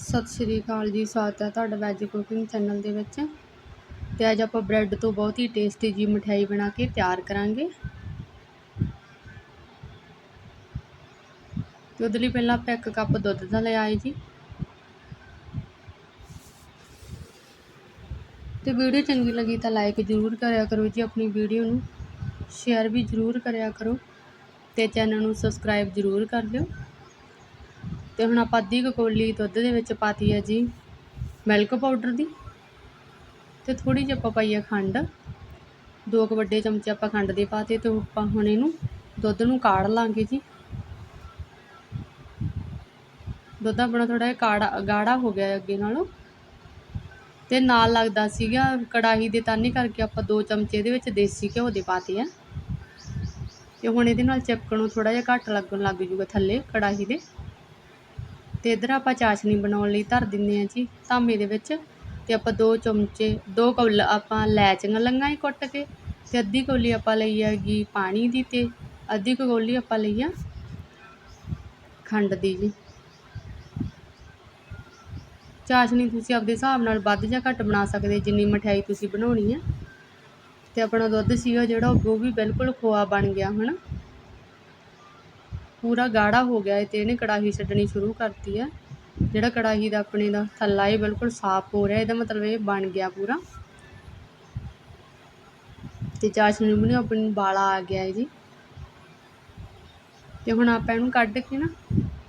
ਸਤਿ ਸ਼੍ਰੀ ਅਕਾਲ ਜੀ, ਸਵਾਗਤ ਹੈ ਤੁਹਾਡਾ ਵੈਜ ਕੁਕਿੰਗ ਚੈਨਲ ਦੇ ਵਿੱਚ। ਤੇ ਅੱਜ ਆਪਾਂ ਬ੍ਰੈਡ ਤੋਂ ਬਹੁਤ ਹੀ ਟੇਸਟੀ ਜੀ ਮਠਿਆਈ ਬਣਾ ਕੇ ਤਿਆਰ ਕਰਾਂਗੇ। ਤੇ ਉਹਦੇ ਲਈ ਪਹਿਲਾਂ ਆਪਾਂ ਇੱਕ ਕੱਪ ਦੁੱਧ ਦਾ ਲਿਆ ਹੈ ਜੀ। ਤੇ ਵੀਡੀਓ ਚੰਗੀ ਲੱਗੀ ਤਾਂ ਲਾਈਕ ਜ਼ਰੂਰ ਕਰਿਆ ਕਰੋ ਜੀ, ਆਪਣੀ ਵੀਡੀਓ ਨੂੰ ਸ਼ੇਅਰ ਵੀ ਜ਼ਰੂਰ ਕਰਿਆ ਕਰੋ। ਤੇ ਚੈਨਲ ਨੂੰ ਸਬਸਕ੍ਰਾਈਬ ਜ਼ਰੂਰ ਕਰ ਲਿਓ। ਤੇ ਹੁਣ ਆਪਾਂ ਅੱਧੀ ਕੁ ਕੌਲੀ ਦੁੱਧ ਦੇ ਵਿੱਚ ਪਾਤੀ ਹੈ ਜੀ ਮਿਲਕ ਪਾਊਡਰ ਦੀ। ਤੇ ਥੋੜੀ ਜਿਹੀ ਆਪਾਂ ਪਾਈ ਹੈ ਖੰਡ। ਦੋ ਕੁ ਵੱਡੇ ਚਮਚੇ ਆਪਾਂ ਖੰਡ ਦੇ ਪਾਤੇ ਤੇ ਆਪਾਂ ਹੁਣ ਇਹਨੂੰ ਦੁੱਧ ਨੂੰ ਕਾੜ ਲਾਂਗੇ ਜੀ। ਦੁੱਧ ਆਪਣਾ ਥੋੜਾ ਜਿਹਾ ਕਾੜਾ, ਗਾੜਾ ਹੋ ਗਿਆ ਅੱਗੇ ਨਾਲੋਂ। ਤੇ ਨਾਲ ਲੱਗਦਾ ਸੀਗਾ ਕੜਾਹੀ ਦੇ ਤਾਨੇ ਕਰਕੇ ਆਪਾਂ ਦੋ ਚਮਚੇ ਇਹਦੇ ਵਿੱਚ ਦੇਸੀ ਘਿਓ ਦੇ ਪਾਤੇ ਆ। ਤੇ ਹੁਣ ਇਹਦੇ ਨਾਲ ਚਿਪਕਣ ਨੂੰ ਥੋੜਾ ਜਿਹਾ ਘੱਟ ਲੱਗਣ ਲੱਗ ਜੂਗਾ ਥੱਲੇ ਕੜਾਹੀ ਦੇ। ਅਤੇ ਇੱਧਰ ਆਪਾਂ ਚਾਸ਼ਨੀ ਬਣਾਉਣ ਲਈ ਧਰ ਦਿੰਦੇ ਹਾਂ ਜੀ ਧਾਮੇ ਦੇ ਵਿੱਚ ਅਤੇ ਆਪਾਂ ਦੋ ਚਮਚੇ, ਦੋ ਕੌਲ ਆਪਾਂ ਲੈਚੀਆਂ ਲੰਗਾ ਹੀ ਕੁੱਟ ਕੇ ਅਤੇ ਅੱਧੀ ਕੌਲੀ ਆਪਾਂ ਲਈ ਹੈਗੀ ਪਾਣੀ ਦੀ ਅਤੇ ਅੱਧੀ ਕੁ ਕੌਲੀ ਆਪਾਂ ਲਈ ਆ ਖੰਡ ਦੀ ਜੀ। ਚਾਸ਼ਨੀ ਤੁਸੀਂ ਆਪਦੇ ਹਿਸਾਬ ਨਾਲ ਵੱਧ ਜਾਂ ਘੱਟ ਬਣਾ ਸਕਦੇ, ਜਿੰਨੀ ਮਠਿਆਈ ਤੁਸੀਂ ਬਣਾਉਣੀ ਹੈ ਤੇ ਆਪਣਾ ਦੁੱਧ ਸੀਗਾ ਜਿਹੜਾ ਉਹ ਵੀ ਬਿਲਕੁਲ ਖੋਆ ਬਣ ਗਿਆ, ਹਨਾ? ਪੂਰਾ ਗਾੜਾ ਹੋ ਗਿਆ ਹੈ ਤੇ ਇਹਨੇ ਕੜਾਹੀ ਛੱਡਣੀ ਸ਼ੁਰੂ ਕਰਤੀ ਹੈ ਜਿਹੜਾ ਕੜਾਹੀ ਦਾ ਆਪਣੇ ਦਾ ਥੱਲਾ ਇਹ ਬਿਲਕੁਲ ਸਾਫ਼ ਹੋ ਰਿਹਾ, ਇਹਦਾ ਮਤਲਬ ਇਹ ਬਣ ਗਿਆ ਪੂਰਾ। ਤੇ ਚਾਸ਼ਨੀ ਨੂੰ ਵੀ ਆਪਣੀ ਬਾਲਾ ਆ ਗਿਆ ਹੈ ਜੀ। ਤੇ ਹੁਣ ਆਪਾਂ ਇਹਨੂੰ ਕੱਢ ਕੇ ਨਾ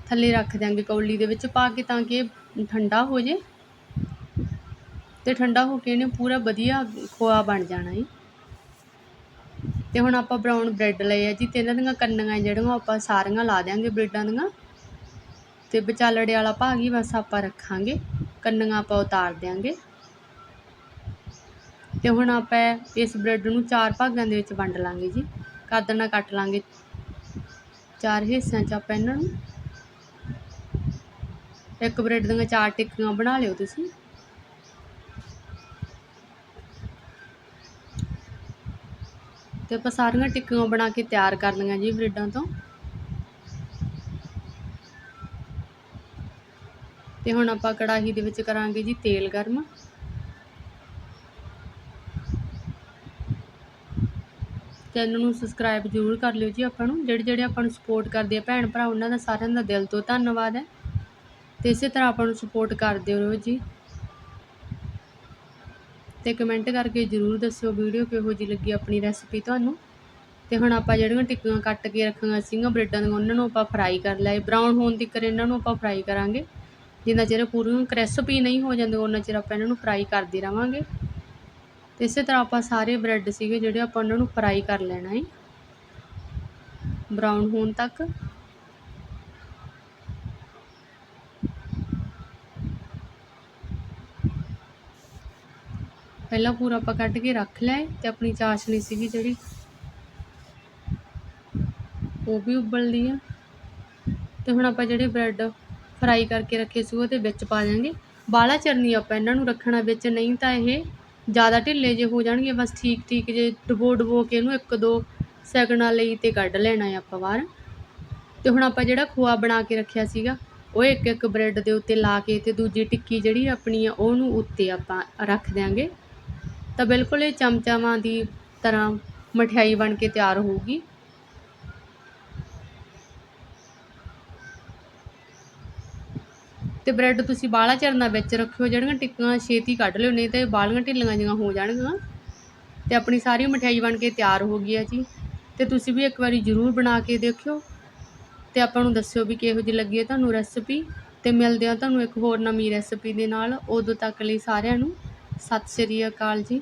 ਥੱਲੇ ਰੱਖ ਦਿਆਂਗੇ ਕੌਲੀ ਦੇ ਵਿੱਚ ਪਾ ਕੇ ਤਾਂ ਕਿ ਇਹ ਠੰਡਾ ਹੋ ਜੇ। ਤੇ ਠੰਡਾ ਹੋ ਕੇ ਇਹਨੇ ਪੂਰਾ ਵਧੀਆ ਖੋਆ ਬਣ ਜਾਣਾ ਹੈ ਤੇ ਹੁਣ ਆਪਾਂ ਬਰਾਊਨ ਬ੍ਰੈਡ ਲਏ ਆ ਜੀ ਤੇ ਇਹਨਾਂ ਦੀਆਂ ਕੰਨੀਆਂ ਜਿਹੜੀਆਂ ਆਪਾਂ ਸਾਰੀਆਂ ਲਾ ਦਿਆਂਗੇ ਬ੍ਰੈਡਾਂ ਦੀਆਂ। ਤੇ ਵਿਚਾਲੜੇ ਵਾਲਾ ਭਾਗ ਹੀ ਬਸ ਆਪਾਂ ਰੱਖਾਂਗੇ, ਕੰਨੀਆਂ ਆਪਾਂ ਉਤਾਰ ਦਿਆਂਗੇ। ਤੇ ਹੁਣ ਆਪਾਂ ਇਸ ਬ੍ਰੈਡ ਨੂੰ ਚਾਰ ਭਾਗਾਂ ਦੇ ਵਿੱਚ ਵੰਡ ਲਾਂਗੇ ਜੀ, ਕੱਦ ਨਾਲ ਕੱਟ ਲਾਂਗੇ। ਚਾਰ ਹਿੱਸਿਆਂ 'ਚ ਆਪਾਂ ਇਹਨਾਂ ਨੂੰ। ਇੱਕ ਬ੍ਰੈਡ ਦੀਆਂ ਚਾਰ ਟਿੱਕੀਆਂ ਬਣਾ ਲਿਓ ਤੁਸੀਂ। ਤੇ ਆਪਾਂ ਸਾਰੀਆਂ ਟਿੱਕੀਆਂ ਬਣਾ ਕੇ ਤਿਆਰ ਕਰ ਲਈਆਂ ਜੀ ਬ੍ਰੈਡਾਂ ਤੋਂ। ਤੇ ਹੁਣ ਆਪਾਂ ਕੜਾਹੀ ਦੇ ਵਿੱਚ ਕਰਾਂਗੇ ਜੀ ਤੇਲ ਗਰਮ। ਚੈਨਲ ਨੂੰ ਸਬਸਕ੍ਰਾਈਬ ਜ਼ਰੂਰ ਕਰ ਲਿਓ ਜੀ ਆਪਾਂ ਨੂੰ। ਜਿਹੜੇ ਜਿਹੜੇ ਆਪਾਂ ਨੂੰ ਸਪੋਰਟ ਕਰਦੇ ਆ ਭੈਣ ਭਰਾ, ਉਹਨਾਂ ਦਾ ਸਾਰਿਆਂ ਦਾ ਦਿਲ ਤੋਂ ਧੰਨਵਾਦ ਹੈ। ਤੇ ਇਸੇ ਤਰ੍ਹਾਂ ਆਪਾਂ ਨੂੰ ਸਪੋਰਟ ਕਰਦੇ ਰਹੋ ਜੀ। ਤੇ ਕਮੈਂਟ ਕਰਕੇ ਜ਼ਰੂਰ ਦੱਸਿਓ ਵੀਡੀਓ ਕਿਹੋ ਜੀ ਲੱਗੀ ਆਪਣੀ ਰੈਸਪੀ ਤੁਹਾਨੂੰ। ਤੇ ਹੁਣ ਆਪਾਂ ਜਿਹੜੀਆਂ ਟਿੱਕੀਆਂ ਕੱਟ ਕੇ ਰੱਖੀਆਂ ਸੀਗੀਆਂ ਬ੍ਰੈਡਾਂ ਦੀਆਂ, ਉਹਨਾਂ ਨੂੰ ਆਪਾਂ ਫਰਾਈ ਕਰ ਲਿਆ। ਬਰਾਊਨ ਹੋਣ ਤੱਕ ਇਹਨਾਂ ਨੂੰ ਆਪਾਂ ਫਰਾਈ ਕਰਾਂਗੇ। ਜਿੰਨਾ ਚਿਰ ਪੂਰੀਆਂ ਕ੍ਰਿਸਪੀ ਨਹੀਂ ਹੋ ਜਾਂਦੇ ਉਹਨਾਂ ਚਿਰ ਆਪਾਂ ਇਹਨਾਂ ਨੂੰ ਫਰਾਈ ਕਰਦੇ ਰਵਾਂਗੇ। ਤੇ ਇਸੇ ਤਰ੍ਹਾਂ ਆਪਾਂ ਸਾਰੇ ਬ੍ਰੈਡ ਸੀਗੇ ਜਿਹੜੇ ਆਪਾਂ ਉਹਨਾਂ ਨੂੰ ਫਰਾਈ ਕਰ ਲੈਣਾ ਹੈ। ਬਰਾਊਨ ਹੋਣ ਤੱਕ। ਪਹਿਲਾਂ ਪੂਰਾ ਆਪਾਂ ਕੱਢ ਕੇ ਰੱਖ ਲਿਆ ਤੇ ਆਪਣੀ ਚਾਸ਼ਨੀ ਸੀਗੀ ਜਿਹੜੀ। ਉਹ ਵੀ ਉਬਲਦੀ ਆ। ਤੇ ਹੁਣ ਆਪਾਂ ਜਿਹੜੇ ਬ੍ਰੈਡ ਫਰਾਈ ਕਰਕੇ ਰੱਖੇ ਸੀ ਉਹਦੇ ਵਿੱਚ ਪਾ ਦਿਆਂਗੇ। ਬਾਲਾ ਚਰਨੀ ਆਪਾਂ ਇਹਨਾਂ ਨੂੰ ਰੱਖਣਾ, ਵਿੱਚ ਨਹੀਂ ਤਾਂ ਇਹ ਜ਼ਿਆਦਾ ਢਿੱਲੇ ਜੇ ਹੋ ਜਾਣਗੇ, ਬਸ ਠੀਕ ਠੀਕ ਜੇ ਡਬੋ ਡਬੋ ਕੇ ਇਹਨੂੰ ਇੱਕ ਦੋ ਸੈਕਿੰਡਾਂ ਲਈ ਤੇ ਕੱਢ ਲੈਣਾ ਹੈ ਆਪਾਂ ਬਾਹਰ। ਤੇ ਹੁਣ ਆਪਾਂ ਜਿਹੜਾ ਖੋਆ ਬਣਾ ਕੇ ਰੱਖਿਆ ਸੀਗਾ, ਉਹ ਇੱਕ ਇੱਕ ਬ੍ਰੈਡ ਦੇ ਉੱਤੇ ਲਾ ਕੇ ਤੇ ਦੂਜੀ ਟਿੱਕੀ ਜਿਹੜੀ ਆਪਣੀ ਆ, ਉਹਨੂੰ ਉੱਤੇ ਆਪਾਂ ਰੱਖ ਦਿਆਂਗੇ। ਤਾਂ ਬਿਲਕੁਲ ਇਹ ਚਮਚਾਵਾਂ ਦੀ ਤਰ੍ਹਾਂ ਮਠਿਆਈ ਬਣ ਕੇ ਤਿਆਰ ਹੋਊਗੀ। ਤੇ ਬ੍ਰੈਡ ਤੁਸੀਂ ਬਾਲਾ ਚਰਨਾ ਵਿੱਚ ਰੱਖਿਓ, ਜਿਹੜੀਆਂ ਟਿੱਕਾਂ ਛੇਤੀ ਕੱਢ ਲਿਓ, ਨਹੀਂ ਤੇ ਬਾਲੀਆਂ ਢਿੱਲੀਆਂ ਜਿਹੀਆਂ ਹੋ ਜਾਣਗੀਆਂ। ਤੇ ਆਪਣੀ ਸਾਰੀ ਮਠਿਆਈ ਬਣ ਕੇ ਤਿਆਰ ਹੋ ਗਈ ਆ ਜੀ। ਤੇ ਤੁਸੀਂ ਵੀ ਇੱਕ ਵਾਰੀ ਜ਼ਰੂਰ ਬਣਾ ਕੇ ਦੇਖਿਓ। ਤੇ ਆਪਾਂ ਨੂੰ ਦੱਸਿਓ ਵੀ ਕਿਹੋ ਜਿਹੀ ਲੱਗੀ ਹੈ ਤੁਹਾਨੂੰ ਰੈਸਪੀ। ਤੇ ਮਿਲਦੇ ਆ ਤੁਹਾਨੂੰ ਇੱਕ ਹੋਰ ਨਵੀਂ ਰੈਸਪੀ ਦੇ ਨਾਲ। ਉਦੋਂ ਤੱਕ ਲਈ ਸਾਰਿਆਂ ਨੂੰ ਸਤਿ ਸ਼੍ਰੀ ਅਕਾਲ ਜੀ।